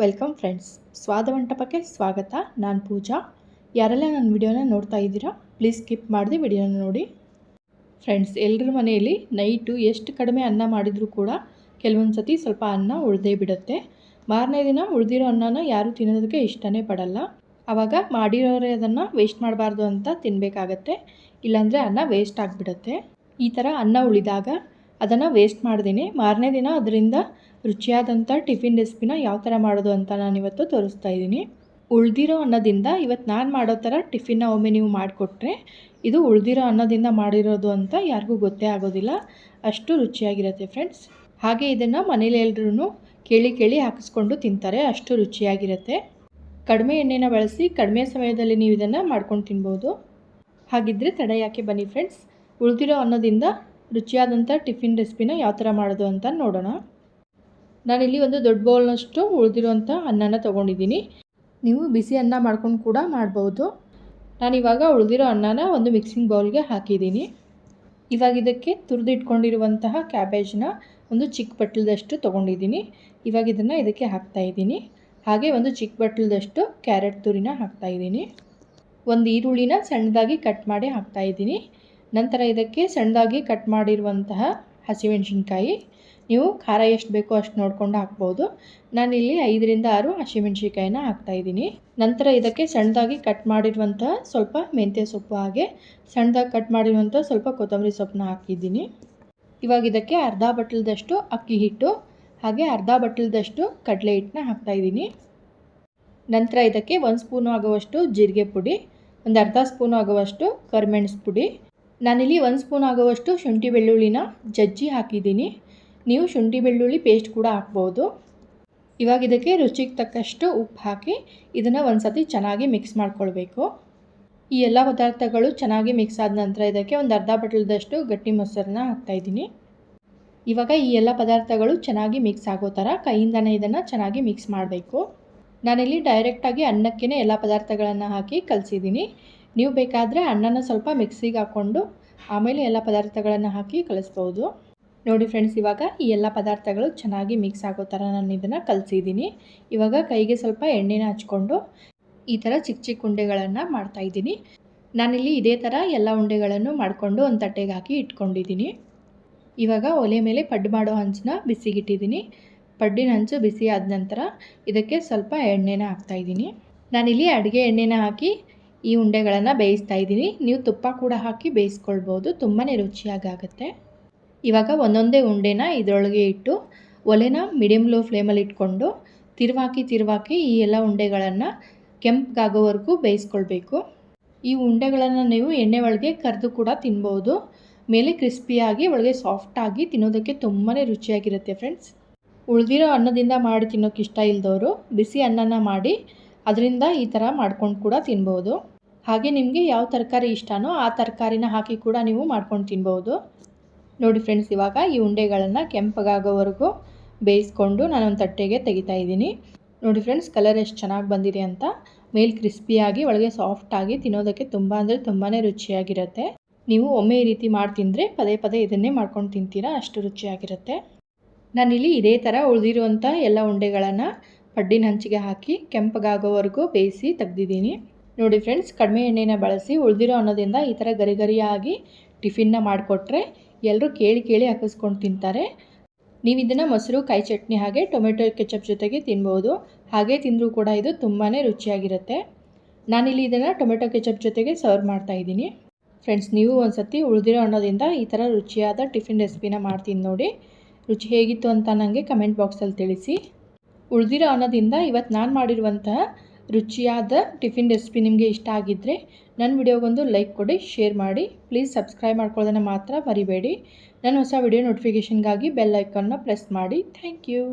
Welcome friends ಸ್ವಾದ ಮಂಟಪಕ್ಕೆ ಸ್ವಾಗತ. ನಾನು ಪೂಜಾ. ಯಾರೆಲ್ಲ ನನ್ನ ವಿಡಿಯೋನ ನೋಡ್ತಾ ಇದ್ದೀರಾ ಪ್ಲೀಸ್ ಸ್ಕಿಪ್ ಮಾಡಿದೆ ವಿಡಿಯೋನ ನೋಡಿ. ಫ್ರೆಂಡ್ಸ್ ಎಲ್ಲರ ಮನೆಯಲ್ಲಿ ನೈಟು ಎಷ್ಟು ಕಡಿಮೆ ಅನ್ನ ಮಾಡಿದರೂ ಕೂಡ ಕೆಲವೊಂದು ಸತಿ ಸ್ವಲ್ಪ ಅನ್ನ ಉಳ್ದೇ ಬಿಡುತ್ತೆ. ಮಾರನೇ ದಿನ ಉಳಿದಿರೋ ಅನ್ನನ ಯಾರೂ ತಿನ್ನೋದಕ್ಕೆ ಇಷ್ಟನೇ ಪಡಲ್ಲ. ಆವಾಗ ಮಾಡಿರೋರೇ ಅದನ್ನು ವೇಸ್ಟ್ ಮಾಡಬಾರ್ದು ಅಂತ ತಿನ್ನಬೇಕಾಗತ್ತೆ ಇಲ್ಲಾಂದರೆ ಅನ್ನ ವೇಸ್ಟ್ ಆಗಿಬಿಡುತ್ತೆ. ಈ ಥರ ಅನ್ನ ಉಳಿದಾಗ ಅದನ್ನು ವೇಸ್ಟ್ ಮಾಡ್ದೇನೆ ಮಾರನೇ ದಿನ ಅದರಿಂದ ರುಚಿಯಾದಂಥ ಟಿಫಿನ್ ರೆಸಿಪಿನ ಯಾವ ಥರ ಮಾಡೋದು ಅಂತ ನಾನು ಇವತ್ತು ತೋರಿಸ್ತಾ ಇದ್ದೀನಿ. ಉಳಿದಿರೋ ಅನ್ನದಿಂದ ಇವತ್ತು ನಾನು ಮಾಡೋ ಥರ ಟಿಫಿನ್ನ ಒಮ್ಮೆ ನೀವು ಮಾಡಿಕೊಟ್ರೆ ಇದು ಉಳಿದಿರೋ ಅನ್ನದಿಂದ ಮಾಡಿರೋದು ಅಂತ ಯಾರಿಗೂ ಗೊತ್ತೇ ಆಗೋದಿಲ್ಲ. ಅಷ್ಟು ರುಚಿಯಾಗಿರುತ್ತೆ ಫ್ರೆಂಡ್ಸ್ ಹಾಗೆ ಇದನ್ನು ಮನೇಲಿ ಎಲ್ರೂ ಕೇಳಿ ಕೇಳಿ ಹಾಕಿಸ್ಕೊಂಡು ತಿಂತಾರೆ. ಅಷ್ಟು ರುಚಿಯಾಗಿರುತ್ತೆ. ಕಡಿಮೆ ಎಣ್ಣೆನ ಬಳಸಿ ಕಡಿಮೆ ಸಮಯದಲ್ಲಿ ನೀವು ಇದನ್ನು ಮಾಡ್ಕೊಂಡು ತಿನ್ಬೋದು. ಹಾಗಿದ್ದರೆ ತಡ ಯಾಕೆ ಬನ್ನಿ ಫ್ರೆಂಡ್ಸ್ ಉಳಿದಿರೋ ಅನ್ನದಿಂದ ರುಚಿಯಾದಂಥ ಟಿಫಿನ್ ರೆಸಿಪಿನ ಯಾವ ಥರ ಮಾಡೋದು ಅಂತ ನೋಡೋಣ. ನಾನಿಲ್ಲಿ ಒಂದು ದೊಡ್ಡ ಬೌಲ್ನಷ್ಟು ಉಳಿದಿರುವಂಥ ಅನ್ನನ ತೊಗೊಂಡಿದ್ದೀನಿ. ನೀವು ಬಿಸಿ ಅನ್ನ ಮಾಡ್ಕೊಂಡು ಕೂಡ ಮಾಡ್ಬೋದು. ನಾನಿವಾಗ ಉಳಿದಿರೋ ಅನ್ನನ ಒಂದು ಮಿಕ್ಸಿಂಗ್ ಬೌಲ್ಗೆ ಹಾಕಿದ್ದೀನಿ. ಇವಾಗ ಇದಕ್ಕೆ ತುರಿದಿಟ್ಕೊಂಡಿರುವಂತಹ ಕ್ಯಾಬೇಜ್ನ ಒಂದು ಚಿಕ್ಕ ಬಟ್ಲದಷ್ಟು ತೊಗೊಂಡಿದ್ದೀನಿ. ಇವಾಗ ಇದನ್ನು ಇದಕ್ಕೆ ಹಾಕ್ತಾಯಿದ್ದೀನಿ ಹಾಗೆ ಒಂದು ಚಿಕ್ಕ ಬಟ್ಲದಷ್ಟು ಕ್ಯಾರೆಟ್ ತುರಿನ ಹಾಕ್ತಾಯಿದ್ದೀನಿ ಒಂದು ಈರುಳ್ಳಿನ ಸಣ್ಣದಾಗಿ ಕಟ್ ಮಾಡಿ ಹಾಕ್ತಾಯಿದ್ದೀನಿ ನಂತರ ಇದಕ್ಕೆ ಸಣ್ಣದಾಗಿ ಕಟ್ ಮಾಡಿರುವಂತಹ ಹಸಿಮೆಣಸಿನ್ಕಾಯಿ ನೀವು ಖಾರ ಎಷ್ಟು ಬೇಕೋ ಅಷ್ಟು ನೋಡಿಕೊಂಡು ಹಾಕ್ಬೋದು. ನಾನಿಲ್ಲಿ ಐದರಿಂದ ಆರು ಹಸಿಮೆಣ್ಸಿನ್ಕಾಯಿನ ಹಾಕ್ತಾಯಿದ್ದೀನಿ ನಂತರ ಇದಕ್ಕೆ ಸಣ್ಣದಾಗಿ ಕಟ್ ಮಾಡಿರುವಂತಹ ಸ್ವಲ್ಪ ಮೆಂತ್ಯ ಸೊಪ್ಪು ಹಾಗೆ ಸಣ್ಣದಾಗಿ ಕಟ್ ಮಾಡಿರುವಂಥ ಸ್ವಲ್ಪ ಕೊತ್ತಂಬರಿ ಸೊಪ್ಪನ್ನ ಹಾಕಿದ್ದೀನಿ. ಇವಾಗ ಇದಕ್ಕೆ ಅರ್ಧ ಬಟ್ಲದಷ್ಟು ಅಕ್ಕಿ ಹಿಟ್ಟು ಹಾಗೆ ಅರ್ಧ ಬಟ್ಲದಷ್ಟು ಕಡಲೆ ಹಿಟ್ಟನ್ನ ಹಾಕ್ತಾಯಿದ್ದೀನಿ ನಂತರ ಇದಕ್ಕೆ ಒಂದು ಸ್ಪೂನು ಆಗುವಷ್ಟು ಜೀರಿಗೆ ಪುಡಿ, ಒಂದು ಅರ್ಧ ಸ್ಪೂನು ಆಗುವಷ್ಟು ಕರಿಮೆಣಸು ಪುಡಿ ನಾನಿಲ್ಲಿ ಒಂದು ಸ್ಪೂನ್ ಆಗುವಷ್ಟು ಶುಂಠಿ ಬೆಳ್ಳುಳ್ಳಿನ ಜಜ್ಜಿ ಹಾಕಿದ್ದೀನಿ. ನೀವು ಶುಂಠಿ ಬೆಳ್ಳುಳ್ಳಿ ಪೇಸ್ಟ್ ಕೂಡ ಹಾಕ್ಬೋದು. ಇವಾಗ ಇದಕ್ಕೆ ರುಚಿಗೆ ತಕ್ಕಷ್ಟು ಉಪ್ಪು ಹಾಕಿ ಇದನ್ನು ಒಂದು ಸತಿ ಚೆನ್ನಾಗಿ ಮಿಕ್ಸ್ ಮಾಡ್ಕೊಳ್ಬೇಕು. ಈ ಎಲ್ಲ ಪದಾರ್ಥಗಳು ಚೆನ್ನಾಗಿ ಮಿಕ್ಸ್ ಆದ ನಂತರ ಇದಕ್ಕೆ ಒಂದು ಅರ್ಧ ಬಟ್ಲದಷ್ಟು ಗಟ್ಟಿ ಮೊಸರನ್ನ ಹಾಕ್ತಾಯಿದ್ದೀನಿ ಇವಾಗ ಈ ಎಲ್ಲ ಪದಾರ್ಥಗಳು ಚೆನ್ನಾಗಿ ಮಿಕ್ಸ್ ಆಗೋ ಥರ ಕೈಯಿಂದನೇ ಇದನ್ನು ಚೆನ್ನಾಗಿ ಮಿಕ್ಸ್ ಮಾಡಬೇಕು. ನಾನಿಲ್ಲಿ ಡೈರೆಕ್ಟಾಗಿ ಅನ್ನಕ್ಕೇ ಎಲ್ಲ ಪದಾರ್ಥಗಳನ್ನು ಹಾಕಿ ಕಲಿಸಿದ್ದೀನಿ. ನೀವು ಬೇಕಾದರೆ ಅನ್ನನ ಸ್ವಲ್ಪ ಮಿಕ್ಸಿಗೆ ಹಾಕ್ಕೊಂಡು ಆಮೇಲೆ ಎಲ್ಲ ಪದಾರ್ಥಗಳನ್ನು ಹಾಕಿ ಕಲಿಸ್ಬೋದು. ನೋಡಿ ಫ್ರೆಂಡ್ಸ್ ಇವಾಗ ಈ ಎಲ್ಲ ಪದಾರ್ಥಗಳು ಚೆನ್ನಾಗಿ ಮಿಕ್ಸ್ ಆಗೋ ಥರ ನಾನು ಇದನ್ನು ಕಲಿಸಿದ್ದೀನಿ. ಇವಾಗ ಕೈಗೆ ಸ್ವಲ್ಪ ಎಣ್ಣೆನ ಹಚ್ಕೊಂಡು ಈ ಥರ ಚಿಕ್ಕ ಚಿಕ್ಕ ಉಂಡೆಗಳನ್ನು ಮಾಡ್ತಾಯಿದ್ದೀನಿ ನಾನಿಲ್ಲಿ ಇದೇ ಥರ ಎಲ್ಲ ಉಂಡೆಗಳನ್ನು ಮಾಡಿಕೊಂಡು ಒಂದು ತಟ್ಟೆಗೆ ಹಾಕಿ ಇಟ್ಕೊಂಡಿದ್ದೀನಿ. ಇವಾಗ ಒಲೆ ಮೇಲೆ ಪಡ್ಡು ಮಾಡೋ ಹಂಚನ್ನ ಬಿಸಿಗಿಟ್ಟಿದ್ದೀನಿ. ಪಡ್ಡಿನ ಹಂಚು ಬಿಸಿ ಆದ ನಂತರ ಇದಕ್ಕೆ ಸ್ವಲ್ಪ ಎಣ್ಣೆನ ಹಾಕ್ತಾಯಿದ್ದೀನಿ ನಾನಿಲ್ಲಿ ಅಡುಗೆ ಎಣ್ಣೆನ ಹಾಕಿ ಈ ಉಂಡೆಗಳನ್ನು ಬೇಯಿಸ್ತಾ ಇದ್ದೀನಿ. ನೀವು ತುಪ್ಪ ಕೂಡ ಹಾಕಿ ಬೇಯಿಸ್ಕೊಳ್ಬೋದು. ತುಂಬಾ ರುಚಿಯಾಗುತ್ತೆ ಇವಾಗ ಒಂದೊಂದೇ ಉಂಡೆನ ಇದರೊಳಗೆ ಇಟ್ಟು ಒಲೆನ ಮೀಡಿಯಮ್ ಲೋ ಫ್ಲೇಮಲ್ಲಿ ಇಟ್ಕೊಂಡು ತಿರುವಾಕಿ ತಿರುವಾಕಿ ಈ ಎಲ್ಲ ಉಂಡೆಗಳನ್ನು ಕೆಂಪಗಾಗೋವರೆಗೂ ಬೇಯಿಸ್ಕೊಳ್ಬೇಕು. ಈ ಉಂಡೆಗಳನ್ನು ನೀವು ಎಣ್ಣೆ ಒಳಗೆ ಕರೆದು ಕೂಡ ತಿನ್ಬೋದು. ಮೇಲೆ ಕ್ರಿಸ್ಪಿಯಾಗಿ, ಒಳಗೆ ಸಾಫ್ಟಾಗಿ ತಿನ್ನೋದಕ್ಕೆ ತುಂಬಾ ರುಚಿಯಾಗಿರುತ್ತೆ ಫ್ರೆಂಡ್ಸ್. ಉಳಿದಿರೋ ಅನ್ನದಿಂದ ಮಾಡಿ ತಿನ್ನೋಕೆ ಇಷ್ಟ ಇಲ್ಲದವರು ಬಿಸಿ ಅನ್ನನ ಮಾಡಿ ಅದರಿಂದ ಈ ಥರ ಮಾಡ್ಕೊಂಡು ಕೂಡ ತಿನ್ಬೋದು. ಹಾಗೆ ನಿಮಗೆ ಯಾವ ತರಕಾರಿ ಇಷ್ಟನೋ ಆ ತರಕಾರಿನ ಹಾಕಿ ಕೂಡ ನೀವು ಮಾಡ್ಕೊಂಡು ತಿನ್ಬೋದು. ನೋಡಿ ಫ್ರೆಂಡ್ಸ್, ಇವಾಗ ಈ ಉಂಡೆಗಳನ್ನು ಕೆಂಪಗಾಗೋವರೆಗೂ ಬೇಯಿಸ್ಕೊಂಡು ನಾನೊಂದು ತಟ್ಟೆಗೆ ತೆಗಿತಾ ಇದ್ದೀನಿ. ನೋಡಿ ಫ್ರೆಂಡ್ಸ್, ಕಲರ್ ಎಷ್ಟು ಚೆನ್ನಾಗಿ ಬಂದಿದೆ ಅಂತ. ಮೇಲ್ ಕ್ರಿಸ್ಪಿಯಾಗಿ, ಒಳಗೆ ಸಾಫ್ಟಾಗಿ ತಿನ್ನೋದಕ್ಕೆ ತುಂಬ ಅಂದರೆ ತುಂಬಾ ರುಚಿಯಾಗಿರುತ್ತೆ. ನೀವು ಒಮ್ಮೆ ಈ ರೀತಿ ಮಾಡಿ ತಿಂದರೆ ಪದೇ ಪದೇ ಇದನ್ನೇ ಮಾಡ್ಕೊಂಡು ತಿಂತೀರಾ, ಅಷ್ಟು ರುಚಿಯಾಗಿರುತ್ತೆ. ನಾನಿಲ್ಲಿ ಇದೇ ಥರ ಉಳಿದಿರುವಂಥ ಎಲ್ಲ ಉಂಡೆಗಳನ್ನು ಪಡ್ಡಿನ ಹಂಚಿಗೆ ಹಾಕಿ ಕೆಂಪಗಾಗೋವರೆಗೂ ಬೇಯಿಸಿ ತೆಗ್ದಿದ್ದೀನಿ. ನೋಡಿ ಫ್ರೆಂಡ್ಸ್, ಕಡಿಮೆ ಎಣ್ಣೆನ ಬಳಸಿ ಉಳಿದಿರೋ ಅನ್ನೋದಿಂದ ಈ ಥರ ಗರಿ ಗರಿಯಾಗಿ ಟಿಫಿನ್ನ ಮಾಡಿಕೊಟ್ರೆ ಎಲ್ಲರೂ ಕೇಳಿ ಕೇಳಿ ಹಾಕಿಸ್ಕೊಂಡು ತಿಂತಾರೆ. ನೀವು ಇದನ್ನು ಮೊಸರು, ಕಾಯಿ ಚಟ್ನಿ ಹಾಗೆ ಟೊಮೆಟೊ, ಕೆಚಪ್ ಜೊತೆಗೆ ತಿನ್ಬೋದು. ಹಾಗೆ ತಿಂದರೂ ಕೂಡ ಇದು ತುಂಬಾ ರುಚಿಯಾಗಿರುತ್ತೆ. ನಾನಿಲ್ಲಿ ಇದನ್ನು ಟೊಮೆಟೊ, ಕೆಚಪ್ ಜೊತೆಗೆ ಸರ್ವ್ ಮಾಡ್ತಾ ಇದ್ದೀನಿ. ಫ್ರೆಂಡ್ಸ್, ನೀವು ಒಂದು ಸತಿ ಉಳಿದಿರೋ ಅನ್ನೋದಿಂದ ಈ ಥರ ರುಚಿಯಾದ ಟಿಫಿನ್ ರೆಸಿಪಿನ ಮಾಡ್ತೀನಿ ನೋಡಿ. ರುಚಿ ಹೇಗಿತ್ತು ಅಂತ ನನಗೆ ಕಮೆಂಟ್ ಬಾಕ್ಸಲ್ಲಿ ತಿಳಿಸಿ. ಉಳಿದಿರೋ ಅನ್ನೋದಿಂದ ಇವತ್ತು ನಾನು ಮಾಡಿರುವಂತಹ ರುಚಿಯಾದ ಟಿಫಿನ್ ರೆಸಿಪಿ ನಿಮಗೆ ಇಷ್ಟ ಆಗಿದ್ದರೆ ನನ್ನ ವಿಡಿಯೋಗೊಂದು ಲೈಕ್ ಕೊಡಿ, ಶೇರ್ ಮಾಡಿ. ಪ್ಲೀಸ್ ಸಬ್ಸ್ಕ್ರೈಬ್ ಮಾಡ್ಕೊಳ್ಳೋದನ್ನು ಮಾತ್ರ ಮರಿಬೇಡಿ. ನನ್ನ ಹೊಸ ವಿಡಿಯೋ ನೋಟಿಫಿಕೇಷನ್ಗಾಗಿ ಬೆಲ್ ಐಕನ್ನ ಪ್ರೆಸ್ ಮಾಡಿ. Thank you.